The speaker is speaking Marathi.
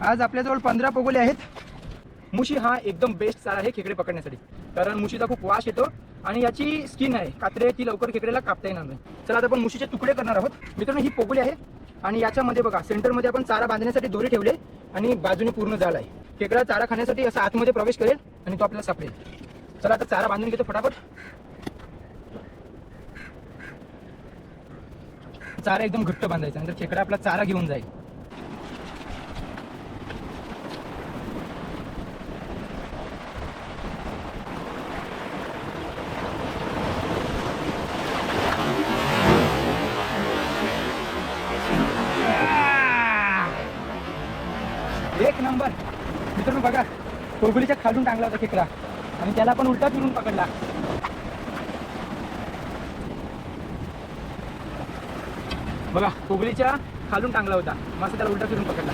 आज आपल्याजवळ पंधरा पोगोले आहेत. मुशी हा एकदम बेस्ट चारा आहे खेकडे पकडण्यासाठी. कारण मुशीचा खूप वास येतो आणि याची स्किन आहे. कात्रे ती लवकर खेकड्याला कापता येणार नाही. चला आता आपण मुशीचे तुकडे करणार आहोत. मित्रांनो ही पोगोली आहे आणि याच्यामध्ये बघा सेंटरमध्ये आपण चारा बांधण्यासाठी दोरी ठेवले आणि बाजूने पूर्ण जाळ आहे. खेकडा चारा खाण्यासाठी असं आतमध्ये प्रवेश करेल आणि तो आपल्याला सापडेल. चला आता चारा बांधून घेतो फटाफट. चारा एकदम घट्ट बांधायचा. नंतर खेकडा आपला चारा घेऊन जाईल. एक नंबर. मित्रांनो बघा कोगुलीच्या खालून टांगला होता खेकडा. आणि त्याला पण उलटा फिरून पकडला. बघा कोगलीच्या खालून टांगला होता. मस्त त्याला उलटा फिरून पकडला.